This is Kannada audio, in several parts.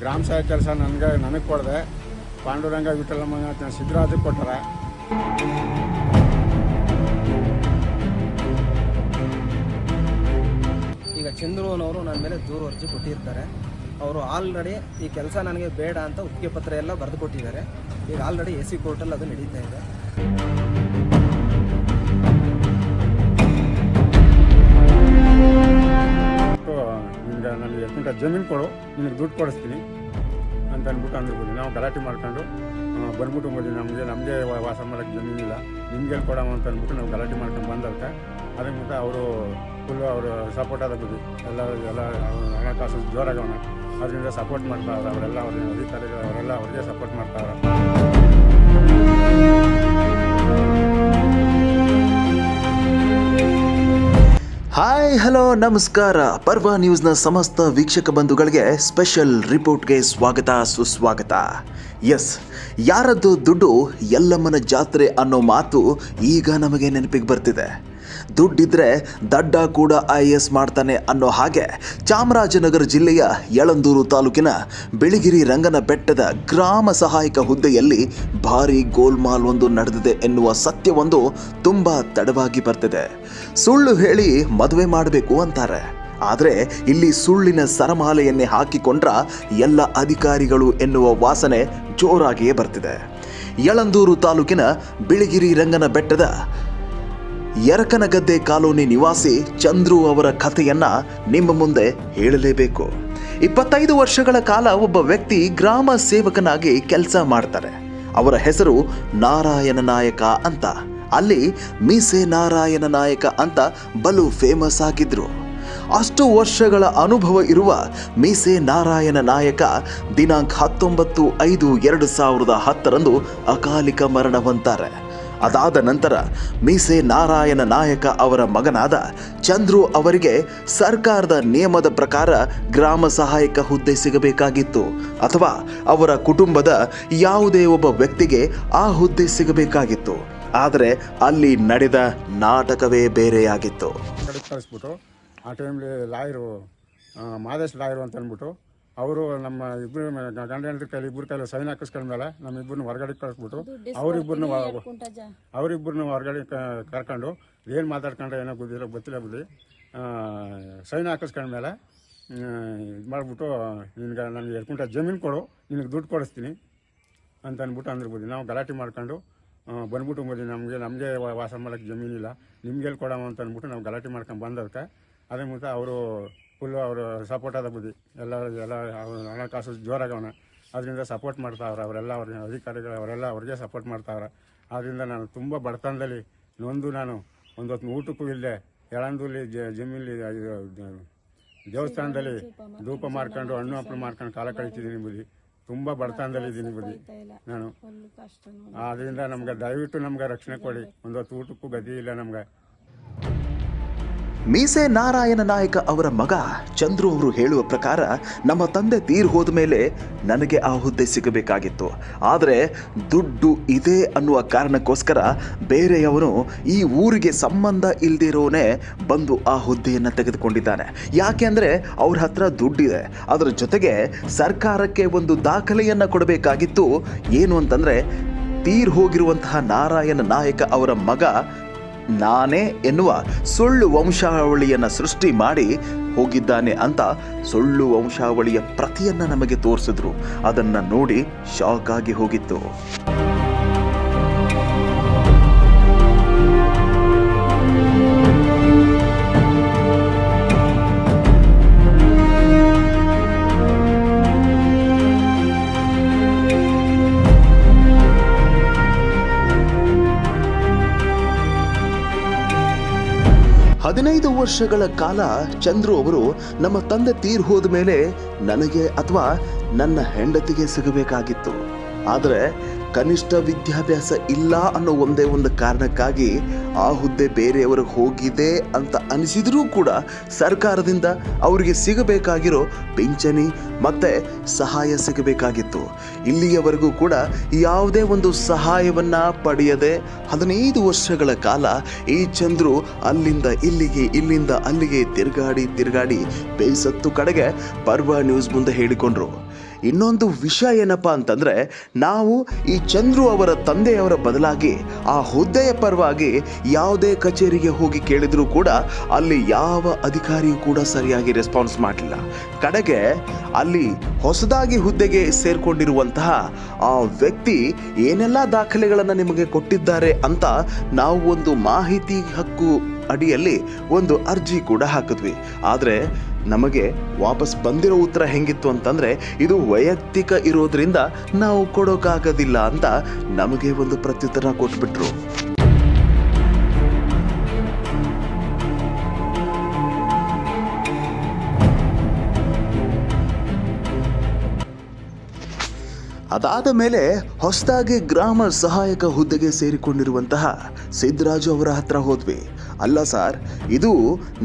ಗ್ರಾಮ ಸಹಾಯ ಕೆಲಸ ನನಗೆ ನನಗೆ ಕೊಡದೆ. ಪಾಂಡುರಂಗ ವಿಠಲಮ್ಮನ ಸಿದ್ಧರಾಜ ಕೊಟ್ಟರೆ. ಈಗ ಚಂದ್ರೋನವರು ನನ್ನ ಮೇಲೆ ದೂರು ಅರ್ಜಿ ಕೊಟ್ಟಿರ್ತಾರೆ. ಅವರು ಆಲ್ರೆಡಿ ಈ ಕೆಲಸ ನನಗೆ ಬೇಡ ಅಂತ ಒಪ್ಪಿಗೆ ಪತ್ರ ಎಲ್ಲ ಬರೆದು ಕೊಟ್ಟಿದ್ದಾರೆ. ಈಗ ಆಲ್ರೆಡಿ ಎ ಸಿ ಕೋರ್ಟಲ್ಲಿ ಅದು ನಡೀತಾ ಇದೆ. ನನಗೆ ಕುಂಟ ಜಮೀನು ಕೊಡು, ನಿನಗೆ ದುಡ್ಡು ಕೊಡಿಸ್ತೀನಿ ಅಂತ ಅಂದ್ಬಿಟ್ಟು ಅಂದ್ಬಿಟ್ಟು ನಾವು ಗಲಾಟೆ ಮಾಡ್ಕೊಂಡು ಬಂದ್ಬಿಟ್ಟು ಬಿಡಿ ನಮಗೆ ನಮಗೆ ವಾಸ ಮಾಡೋಕ್ಕೆ ಜಮೀನಿಲ್ಲ ನಿಮ್ಗೆ ಕೊಡೋಣ ಅಂತ ಅಂದ್ಬಿಟ್ಟು ನಾವು ಗಲಾಟೆ ಮಾಡ್ಕೊಂಡು ಬಂದಕ್ಕೆ ಅದಕ್ಕೆ ಮುಂದೆ ಅವರು ಫುಲ್ಲು ಅವರು ಸಪೋರ್ಟ್ ಆದ ಬುದ್ಧಿ ಎಲ್ಲ ಎಲ್ಲ, ಹಣಕಾಸು ಜೋರಾಗವನ ಅದರಿಂದ ಸಪೋರ್ಟ್ ಮಾಡ್ತಾರೆ ಅವರೆಲ್ಲ ಅವ್ರಿಗೆ ಅಧಿಕಾರಿಗಳು, ಅವರೆಲ್ಲ ಅವ್ರಿಗೆ ಸಪೋರ್ಟ್ ಮಾಡ್ತಾವ್ರೆ ಹಲೋ, ನಮಸ್ಕಾರ. ಪರ್ವ ನ್ಯೂಸ್ನ ಸಮಸ್ತ ವೀಕ್ಷಕ ಬಂಧುಗಳಿಗೆ ಸ್ಪೆಷಲ್ ರಿಪೋರ್ಟ್ಗೆ ಸ್ವಾಗತ, ಸುಸ್ವಾಗತ. ಎಸ್, ಯಾರದ್ದು ದುಡ್ಡು ಎಲ್ಲಮ್ಮನ ಜಾತ್ರೆ ಅನ್ನೋ ಮಾತು ಈಗ ನಮಗೆ ನೆನಪಿಗೆ ಬರ್ತಿದೆ. ದುಡ್ಡಿದ್ರೆ ದಡ್ಡ ಕೂಡ ಐ ಎಸ್ ಮಾಡ್ತಾನೆ ಅನ್ನೋ ಹಾಗೆ ಚಾಮರಾಜನಗರ ಜಿಲ್ಲೆಯ ಯಳಂದೂರು ತಾಲೂಕಿನ ಬಿಳಿಗಿರಿ ರಂಗನ ಬೆಟ್ಟದ ಗ್ರಾಮ ಸಹಾಯಕ ಹುದ್ದೆಯಲ್ಲಿ ಭಾರಿ ಗೋಲ್ಮಾಲ್ ಒಂದು ನಡೆದಿದೆ ಎನ್ನುವ ಸತ್ಯವೊಂದು ತುಂಬಾ ತಡವಾಗಿ ಬರ್ತಿದೆ. ಸುಳ್ಳು ಹೇಳಿ ಮದುವೆ ಮಾಡಬೇಕು ಅಂತಾರೆ. ಆದರೆ ಇಲ್ಲಿ ಸುಳ್ಳಿನ ಸರಮಾಲೆಯನ್ನೇ ಹಾಕಿಕೊಂಡ್ರ ಎಲ್ಲ ಅಧಿಕಾರಿಗಳು ಎನ್ನುವ ವಾಸನೆ ಜೋರಾಗಿಯೇ ಬರ್ತಿದೆ. ಯಳಂದೂರು ತಾಲೂಕಿನ ಬಿಳಿಗಿರಿ ರಂಗನ ಬೆಟ್ಟದ ಯರಕನಗದ್ದೆ ಕಾಲೋನಿ ನಿವಾಸಿ ಚಂದ್ರು ಅವರ ಕಥೆಯನ್ನ ನಿಮ್ಮ ಮುಂದೆ ಹೇಳಲೇಬೇಕು. ಇಪ್ಪತ್ತೈದು ವರ್ಷಗಳ ಕಾಲ ಒಬ್ಬ ವ್ಯಕ್ತಿ ಗ್ರಾಮ ಸೇವಕನಾಗಿ ಕೆಲಸ ಮಾಡ್ತಾರೆ. ಅವರ ಹೆಸರು ನಾರಾಯಣ ನಾಯಕ ಅಂತ. ಅಲ್ಲಿ ಮೀಸೆ ನಾರಾಯಣ ನಾಯಕ ಅಂತ ಬಲು ಫೇಮಸ್ ಆಗಿದ್ರು. ಅಷ್ಟು ವರ್ಷಗಳ ಅನುಭವ ಇರುವ ಮೀಸೆ ನಾರಾಯಣ ನಾಯಕ ದಿನಾಂಕ ಹತ್ತೊಂಬತ್ತು ಐದು ಎರಡು ಸಾವಿರದ ಹತ್ತರಂದು ಅಕಾಲಿಕ ಮರಣ ಹೊಂತಾರೆ ಅದಾದ ನಂತರ ಮೀಸೆ ನಾರಾಯಣ ನಾಯಕ ಅವರ ಮಗನಾದ ಚಂದ್ರು ಅವರಿಗೆ ಸರ್ಕಾರದ ನಿಯಮದ ಪ್ರಕಾರ ಗ್ರಾಮ ಸಹಾಯಕ ಹುದ್ದೆ ಸಿಗಬೇಕಾಗಿತ್ತು. ಅಥವಾ ಅವರ ಕುಟುಂಬದ ಯಾವುದೇ ಒಬ್ಬ ವ್ಯಕ್ತಿಗೆ ಆ ಹುದ್ದೆ ಸಿಗಬೇಕಾಗಿತ್ತು. ಆದರೆ ಅಲ್ಲಿ ನಡೆದ ನಾಟಕವೇ ಬೇರೆಯಾಗಿತ್ತು. ಆ ಟೈಮ್ಲಿ ಲಾಯರು ಮಾದೇಶ್ ಲಾಯರು ಅಂತ ಅಂದ್ಬಿಟ್ಟು ಅವರು ನಮ್ಮ ಇಬ್ಬರು ಗಂಡ ಹೆಂಡತಿ ಕೈಲಿ ಇಬ್ಬರು ಕೈಲಿ ಸೈನ್ ಹಾಕಿಸ್ಕೊಂಡ್ಮೇಲೆ ನಮ್ಮ ಇಬ್ಬರನ್ನ ಹೊರಗಡೆ ಕಳಿಸ್ಬಿಟ್ಟು ಅವರಿಬ್ಬರನ್ನ ಅವರಿಬ್ಬರನ್ನ ಹೊರಗಡೆ ಕರ್ಕೊಂಡು ಏನು ಮಾತಾಡ್ಕೊಂಡ್ರೆ ಏನೋ ಗೊತ್ತಿಲ್ಲ ಗೊತ್ತಿಲ್ಲ ಬಿಡಿ. ಸೈನ್ ಹಾಕಿಸ್ಕೊಂಡ್ಮೇಲೆ ಇದು ಮಾಡಿಬಿಟ್ಟು ನಿನಗೆ ನನಗೆ ಎರಡು ಕುಂಟ ಜಮೀನು ಕೊಡು ನಿನಗೆ ದುಡ್ಡು ಕೊಡಿಸ್ತೀನಿ ಅಂತ ಅಂದ್ಬಿಟ್ಟು ಅಂದಿರ್ಬೋದು. ನಾವು ಗಲಾಟೆ ಮಾಡ್ಕೊಂಡು ಬಂದ್ಬಿಟ್ಟು ಬಂದ್ವಿ ನಮಗೆ ನಮಗೆ ವಾಸ ಮಾಡೋಕ್ಕೆ ಜಮೀನಿಲ್ಲ ನಿಮ್ಗೆ ಕೊಡೋಣ ಅಂತ ಅಂದ್ಬಿಟ್ಟು ನಾವು ಗಲಾಟೆ ಮಾಡ್ಕೊಂಡು ಬಂದದಕ್ಕೆ ಅದೇ ಮುಂದೆ ಅವರು ಫುಲ್ಲು ಅವರು ಸಪೋರ್ಟ್ ಆದ ಬುದ್ಧಿ. ಎಲ್ಲ ಎಲ್ಲ ಅವ್ರ ಹಣಕಾಸು ಜೋರಾಗವನ ಅದರಿಂದ ಸಪೋರ್ಟ್ ಮಾಡ್ತಾವ್ರೆ ಅವರೆಲ್ಲ ಅವ್ರ ಅಧಿಕಾರಿಗಳು ಅವರೆಲ್ಲ ಅವ್ರಿಗೆ ಸಪೋರ್ಟ್ ಮಾಡ್ತಾವ್ರೆ. ಆದ್ದರಿಂದ ನಾನು ತುಂಬ ಬಡತನದಲ್ಲಿ ನೊಂದು ನಾನು ಒಂದೊತ್ತು ಊಟಕ್ಕೂ ಇಲ್ಲದೆ ಎಳಂದೂಲಿ ಜಮೀನಲ್ಲಿ ದೇವಸ್ಥಾನದಲ್ಲಿ ಧೂಪ ಮಾಡ್ಕೊಂಡು ಹಣ್ಣು ಹಪ್ಪಳು ಮಾಡ್ಕೊಂಡು ಕಾಲ ಕಳಿತಿದ್ದೀನಿ ಬುದ್ಧಿ. ತುಂಬ ಬಡತನದಲ್ಲಿ ಇದ್ದೀನಿ ಬುದ್ಧಿ ನಾನು. ಆದ್ದರಿಂದ ನಮ್ಗೆ ದಯವಿಟ್ಟು ನಮ್ಗೆ ರಕ್ಷಣೆ ಕೊಡಿ. ಒಂದು ಹೊತ್ತು ಊಟಕ್ಕೂ ಗತಿ ಇಲ್ಲ ನಮ್ಗೆ. ಮೀಸೆ ನಾರಾಯಣ ನಾಯಕ ಅವರ ಮಗ ಚಂದ್ರು ಅವರು ಹೇಳುವ ಪ್ರಕಾರ ನಮ್ಮ ತಂದೆ ತೀರ್ ಹೋದ ಮೇಲೆ ನನಗೆ ಆ ಹುದ್ದೆ ಸಿಗಬೇಕಾಗಿತ್ತು. ಆದರೆ ದುಡ್ಡು ಇದೆ ಅನ್ನುವ ಕಾರಣಕ್ಕೋಸ್ಕರ ಬೇರೆಯವನು ಈ ಊರಿಗೆ ಸಂಬಂಧ ಇಲ್ದಿರೋನೇ ಬಂದು ಆ ಹುದ್ದೆಯನ್ನು ತೆಗೆದುಕೊಂಡಿದ್ದಾನೆ. ಯಾಕೆ ಅಂದರೆ ಅವ್ರ ಹತ್ರ ದುಡ್ಡಿದೆ. ಅದರ ಜೊತೆಗೆ ಸರ್ಕಾರಕ್ಕೆ ಒಂದು ದಾಖಲೆಯನ್ನು ಕೊಡಬೇಕಾಗಿತ್ತು. ಏನು ಅಂತಂದರೆ ತೀರ್ ಹೋಗಿರುವಂತಹ ನಾರಾಯಣ ನಾಯಕ ಅವರ ಮಗ ನಾನೇ ಎನ್ನುವ ಸುಳ್ಳು ವಂಶಾವಳಿಯನ್ನು ಸೃಷ್ಟಿ ಮಾಡಿ ಹೋಗಿದ್ದಾನೆ ಅಂತ ಸುಳ್ಳು ವಂಶಾವಳಿಯ ಪ್ರತಿಯನ್ನು ನಮಗೆ ತೋರಿಸಿದ್ರು. ಅದನ್ನು ನೋಡಿ ಶಾಕ್ ಆಗಿ ಹೋಗಿತ್ತು. ಹದಿನೈದು ವರ್ಷಗಳ ಕಾಲ ಚಂದ್ರು ಅವರು ನಮ್ಮ ತಂದೆ ತೀರ್ ಹೋದ ಮೇಲೆ ನನಗೆ ಅಥವಾ ನನ್ನ ಹೆಂಡತಿಗೆ ಸಿಗಬೇಕಾಗಿತ್ತು. ಆದರೆ ಕನಿಷ್ಠ ವಿದ್ಯಾಭ್ಯಾಸ ಇಲ್ಲ ಅನ್ನೋ ಒಂದೇ ಒಂದು ಕಾರಣಕ್ಕಾಗಿ ಆ ಹುದ್ದೆ ಬೇರೆಯವರಿಗೆ ಹೋಗಿದೆ ಅಂತ ಅನಿಸಿದರೂ ಕೂಡ ಸರ್ಕಾರದಿಂದ ಅವರಿಗೆ ಸಿಗಬೇಕಾಗಿರೋ ಪಿಂಚಣಿ ಮತ್ತೆ ಸಹಾಯ ಸಿಗಬೇಕಾಗಿತ್ತು. ಇಲ್ಲಿಯವರೆಗೂ ಕೂಡ ಯಾವುದೇ ಒಂದು ಸಹಾಯವನ್ನ ಪಡೆಯದೆ ಹದಿನೈದು ವರ್ಷಗಳ ಕಾಲ ಈ ಚಂದ್ರು ಅಲ್ಲಿಂದ ಇಲ್ಲಿಗೆ, ಇಲ್ಲಿಂದ ಅಲ್ಲಿಗೆ ತಿರುಗಾಡಿ ತಿರುಗಾಡಿ ಬೇಸತ್ತು ಕಡೆಗೆ ಪರ್ವ ನ್ಯೂಸ್ ಮುಂದೆ ಹೇಳಿಕೊಂಡ್ರು. ಇನ್ನೊಂದು ವಿಷಯ ಏನಪ್ಪ ಅಂತಂದರೆ, ನಾವು ಈ ಚಂದ್ರು ಅವರ ತಂದೆಯವರ ಬದಲಾಗಿ, ಆ ಹುದ್ದೆಯ ಪರವಾಗಿ ಯಾವುದೇ ಕಚೇರಿಗೆ ಹೋಗಿ ಕೇಳಿದರೂ ಕೂಡ ಅಲ್ಲಿ ಯಾವ ಅಧಿಕಾರಿಯೂ ಕೂಡ ಸರಿಯಾಗಿ ರೆಸ್ಪಾನ್ಸ್ ಮಾಡಲಿಲ್ಲ. ಕಡೆಗೆ ಅಲ್ಲಿ ಹೊಸದಾಗಿ ಹುದ್ದೆಗೆ ಸೇರಿಕೊಂಡಿರುವಂತಹ ಆ ವ್ಯಕ್ತಿ ಏನೆಲ್ಲ ದಾಖಲೆಗಳನ್ನು ನಿಮಗೆ ಕೊಟ್ಟಿದ್ದಾರೆ ಅಂತ ನಾವು ಒಂದು ಮಾಹಿತಿ ಹಕ್ಕು ಅಡಿಯಲ್ಲಿ ಒಂದು ಅರ್ಜಿ ಕೂಡ ಹಾಕಿದ್ವಿ. ಆದರೆ ನಮಗೆ ವಾಪಸ್ ಬಂದಿರೋ ಉತ್ತರ ಹೆಂಗಿತ್ತು ಅಂತಂದ್ರೆ, ಇದು ವೈಯಕ್ತಿಕ ಇರೋದ್ರಿಂದ ನಾವು ಕೊಡೋಕ್ಕಾಗೋದಿಲ್ಲ ಅಂತ ನಮಗೆ ಒಂದು ಪ್ರತ್ಯುತ್ತರ ಕೊಟ್ಬಿಟ್ರು. ಅದಾದ ಮೇಲೆ ಹೊಸದಾಗಿ ಗ್ರಾಮ ಸಹಾಯಕ ಹುದ್ದೆಗೆ ಸೇರಿಕೊಂಡಿರುವಂತಹ ಸಿದ್ದರಾಜು ಅವರ ಹತ್ರ ಹೋದ್ವಿ. ಅಲ್ಲ ಸರ್, ಇದು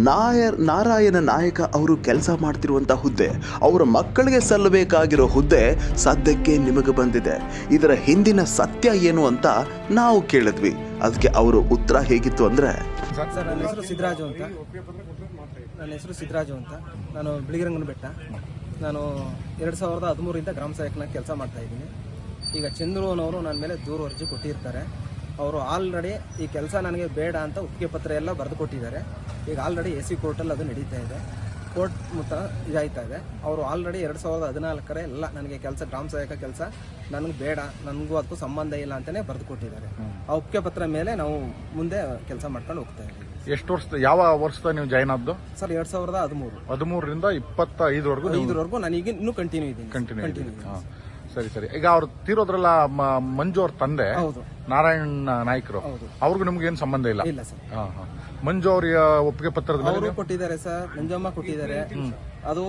ನಾಯರ್, ನಾರಾಯಣ ನಾಯಕ ಅವರು ಕೆಲಸ ಮಾಡ್ತಿರುವಂಥ ಹುದ್ದೆ. ಅವರ ಮಕ್ಕಳಿಗೆ ಸಲ್ಲಬೇಕಾಗಿರೋ ಹುದ್ದೆ ಸದ್ಯಕ್ಕೆ ನಿಮಗೆ ಬಂದಿದೆ. ಇದರ ಹಿಂದಿನ ಸತ್ಯ ಏನು ಅಂತ ನಾವು ಕೇಳಿದ್ವಿ. ಅದಕ್ಕೆ ಅವರು ಉತ್ತರ ಹೇಗಿತ್ತು ಅಂದರೆ ಸರ್ ನನ್ನ ಹೆಸರು ಸಿದ್ದರಾಜು ಅಂತ. ನನ್ನ ಹೆಸರು ಸಿದ್ದರಾಜು ಅಂತ. ನಾನು ಬಿಳಿಗಿರಂಗನ ಬೆಟ್ಟ. ನಾನು ಎರಡು ಸಾವಿರದ ಹದಿಮೂರಿಂದ ಗ್ರಾಮ ಸಹಾಯಕನಾಗಿ ಕೆಲಸ ಮಾಡ್ತಾ ಇದ್ದೀನಿ. ಈಗ ಚಂದ್ರುನವರು ನನ್ನ ಮೇಲೆ ದೂರು ಅರ್ಜಿ ಕೊಟ್ಟಿರ್ತಾರೆ. ಅವರು ಆಲ್ರೆಡಿ ಈ ಕೆಲಸ ನನಗೆ ಬೇಡ ಅಂತ ಒಪ್ಪಿಗೆ ಪತ್ರ ಎಲ್ಲ ಬರೆದು ಕೊಟ್ಟಿದ್ದಾರೆ. ಈಗ ಆಲ್ರೆಡಿ ಎ ಸಿ ಕೋರ್ಟಲ್ಲಿ ಅದು ನಡೀತಾ ಇದೆ. ಕೋರ್ಟ್ ಮುತ್ತ ಇದಾಯ್ತಾ ಇದೆ. ಅವರು ಆಲ್ರೆಡಿ ಎರಡು ಸಾವಿರದ ಹದಿನಾಲ್ಕರ ಎಲ್ಲ ನನಗೆ ಕೆಲಸ ಗ್ರಾಮ ಸಹಾಯಕ ಕೆಲಸ ನನಗೆ ಬೇಡ ನನಗೂ ಅದಕ್ಕೂ ಸಂಬಂಧ ಇಲ್ಲ ಅಂತಲೇ ಬರೆದು ಕೊಟ್ಟಿದ್ದಾರೆ. ಆ ಒಪ್ಪಿಗೆ ಪತ್ರ ಮೇಲೆ ನಾವು ಮುಂದೆ ಕೆಲಸ ಮಾಡ್ಕೊಂಡು ಹೋಗ್ತಾ ಇದ್ದೀವಿ. ಎಷ್ಟು ವರ್ಷ ಯಾವ ವರ್ಷದ ನೀವು ಜಾಯ್ನ್ ಆದ್ದು? ಸರ್ ಎರಡ್ ಸಾವಿರದ ಹದಿಮೂರು. ಹದಿಮೂರರಿಂದ ಇಪ್ಪತ್ತೈದವರೆಗೂ ಐದರವರೆಗೂ ನಾನು ಈಗ ಇನ್ನೂ ಕಂಟಿನ್ಯೂ ಇದ್ದೀನಿ. ಕಂಟಿನ್ಯೂ ಸರಿ ಸರಿ. ಈಗ ಅವ್ರು ತೀರೋದ್ರಲ್ಲ ಮ- ಮಂಜು ಅವ್ರ ತಂದೆ. ಹೌದು. ನಾರಾಯಣ ನಾಯ್ಕರು. ಹೌದು. ಅವ್ರಿಗೂ ನಿಮ್ಗೆ ಏನ್ ಸಂಬಂಧ ಇಲ್ಲ? ಇಲ್ಲ ಸರ್. ಹಾ ಹಾ. ಮಂಜು ಅವ್ರ ಒಪ್ಪಿಗೆ ಪತ್ರದ ಮೇಲೆ ಅವರು ಕೊಟ್ಟಿದ್ದಾರೆ ಸರ್. ಮಂಜಮ್ಮ ಕೊಟ್ಟಿದ್ದಾರೆ. ಅದು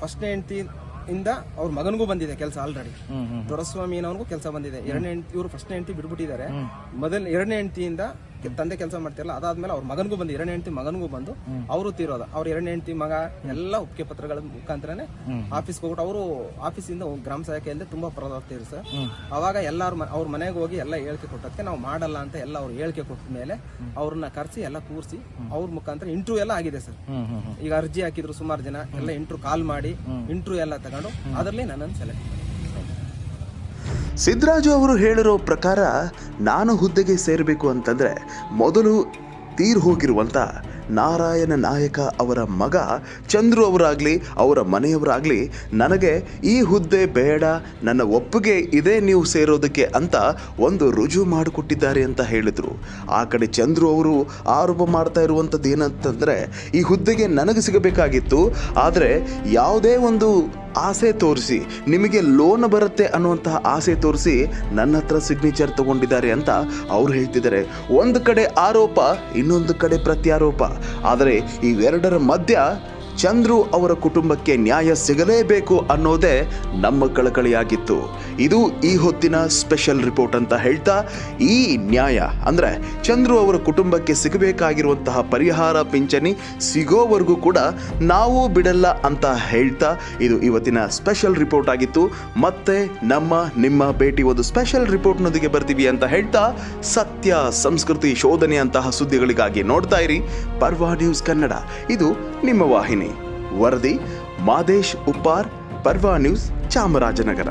ಫಸ್ಟ್ ಹೆಂಡತಿ ಇಂದ ಅವ್ರ ಮಗನಿಗೂ ಬಂದಿದೆ ಕೆಲಸ ಆಲ್ರೆಡಿ ಹ್ಮ್ ಹ್ಮ್ ದೊರಸ್ವಾಮಿ ಅವ್ರಿಗೂ ಕೆಲಸ ಬಂದಿದೆ. ಎರಡನೇ ಹೆಂಡತಿ ಇವರು ಫಸ್ಟ್ ಹೆಂಡತಿ ಬಿಟ್ಬಿಟ್ಟಿದ್ದಾರೆ. ಮೊದಲ ಎರಡನೇ ಹೆಂಡತಿಯಿಂದ ತಂದೆ ಕೆಲಸ ಮಾಡ್ತಿರಲ್ಲ ಅದಾದ್ಮೇಲೆ ಅವ್ರ ಮಗನಗೂ ಬಂದು ಎರಡನೇ ಹೆಂಡತಿ ಮಗನಗೂ ಬಂದು ಅವರು ತೀರೋದ. ಅವ್ರ ಎರಡನೇ ಹೆಂಡತಿ ಮಗ ಎಲ್ಲ ಒಪ್ಪಿಗೆ ಪತ್ರಗಳ ಮುಖಾಂತರನೇ ಆಫೀಸ್ ಹೋಗ್ಬಿಟ್ಟು ಅವರು ಆಫೀಸಿಂದ ಗ್ರಾಮ ಸಹಾಯಕಿಯಿಂದ ತುಂಬಾ ಪರದಾಗ್ತಿದ್ರು ಸರ್. ಅವಾಗ ಎಲ್ಲಾರು ಅವ್ರ ಮನೆಗೆ ಹೋಗಿ ಎಲ್ಲ ಹೇಳಿಕೆ ಕೊಟ್ಟದಕ್ಕೆ ನಾವು ಮಾಡಲ್ಲ ಅಂತ ಎಲ್ಲ ಅವ್ರು ಹೇಳಿಕೆ ಕೊಟ್ಟ ಮೇಲೆ ಅವ್ರನ್ನ ಕರೆಸಿ ಎಲ್ಲ ಕೂರಿಸಿ ಅವ್ರ ಮುಖಾಂತರ ಇಂಟರ್ವ್ಯೂ ಎಲ್ಲ ಆಗಿದೆ ಸರ್. ಈಗ ಅರ್ಜಿ ಹಾಕಿದ್ರು ಸುಮಾರು ಜನ ಎಲ್ಲ ಇಂಟ್ರ್ಯೂ ಕಾಲ್ ಮಾಡಿ ಇಂಟ್ರ್ಯೂ ಎಲ್ಲ ತಗೊಂಡು ಅದರಲ್ಲಿ ನನ್ನನ್ನು ಸೆಲೆಕ್ಟ್ ಸಿದ್ದರಾಜು ಅವರು ಹೇಳಿರೋ ಪ್ರಕಾರ ನಾನು ಹುದ್ದೆಗೆ ಸೇರಬೇಕು ಅಂತಂದರೆ ಮೊದಲು ತೀರ್ ಹೋಗಿರುವಂಥ ನಾರಾಯಣ ನಾಯಕ ಅವರ ಮಗ ಚಂದ್ರು ಅವರಾಗಲಿ, ಅವರ ಮನೆಯವರಾಗಲಿ, ನನಗೆ ಈ ಹುದ್ದೆ ಬೇಡ, ನನ್ನ ಒಪ್ಪಿಗೆ ಇದೇ ನೀವು ಸೇರೋದಕ್ಕೆ ಅಂತ ಒಂದು ರುಜು ಮಾಡಿಕೊಟ್ಟಿದ್ದಾರೆ ಅಂತ ಹೇಳಿದರು. ಆ ಕಡೆ ಚಂದ್ರು ಅವರು ಆರೋಪ ಮಾಡ್ತಾ ಇರುವಂಥದ್ದು ಏನಂತಂದರೆ, ಈ ಹುದ್ದೆಗೆ ನನಗೆ ಸಿಗಬೇಕಾಗಿತ್ತು, ಆದರೆ ಯಾವುದೇ ಒಂದು ಆಸೆ ತೋರಿಸಿ, ನಿಮಗೆ ಲೋನ್ ಬರುತ್ತೆ ಅನ್ನುವಂತಹ ಆಸೆ ತೋರಿಸಿ ನನ್ನ ಹತ್ರ ಸಿಗ್ನೇಚರ್ ತಗೊಂಡಿದ್ದಾರೆ ಅಂತ ಅವ್ರು ಹೇಳ್ತಿದ್ದಾರೆ. ಒಂದು ಕಡೆ ಆರೋಪ, ಇನ್ನೊಂದು ಕಡೆ ಪ್ರತ್ಯಾರೋಪ. ಆದರೆ ಇವೆರಡರ ಮಧ್ಯ ಚಂದ್ರು ಅವರ ಕುಟುಂಬಕ್ಕೆ ನ್ಯಾಯ ಸಿಗಲೇಬೇಕು ಅನ್ನೋದೇ ನಮ್ಮ ಕಳಕಳಿಯಾಗಿತ್ತು. ಇದು ಈ ಹೊತ್ತಿನ ಸ್ಪೆಷಲ್ ರಿಪೋರ್ಟ್ ಅಂತ ಹೇಳ್ತಾ, ಈ ನ್ಯಾಯ ಅಂದ್ರೆ ಚಂದ್ರು ಅವರ ಕುಟುಂಬಕ್ಕೆ ಸಿಗಬೇಕಾಗಿರುವಂತಹ ಪರಿಹಾರ ಪಿಂಚಣಿ ಸಿಗೋವರೆಗೂ ಕೂಡ ನಾವು ಬಿಡಲ್ಲ ಅಂತ ಹೇಳ್ತಾ ಇದು ಇವತ್ತಿನ ಸ್ಪೆಷಲ್ ರಿಪೋರ್ಟ್ ಆಗಿತ್ತು. ಮತ್ತೆ ನಮ್ಮ, ನಿಮ್ಮ ಭೇಟಿ ಒಂದು ಸ್ಪೆಷಲ್ ರಿಪೋರ್ಟ್ನೊಂದಿಗೆ ಬರ್ತೀವಿ ಅಂತ ಹೇಳ್ತಾ, ಸತ್ಯ, ಸಂಸ್ಕೃತಿ, ಶೋಧನೆ ಅಂತಹ ಸುದ್ದಿಗಳಿಗಾಗಿ ನೋಡ್ತಾ ಇರಿ. ಪರ್ವಾ ನ್ಯೂಸ್ ಕನ್ನಡ, ಇದು ನಿಮ್ಮ ವಾಹಿನಿ. ವರದಿ ಮಾದೇಶ್ ಉಪ್ಪಾರ್ ಪರ್ವಾ ನ್ಯೂಸ್ ಚಾಮರಾಜನಗರ.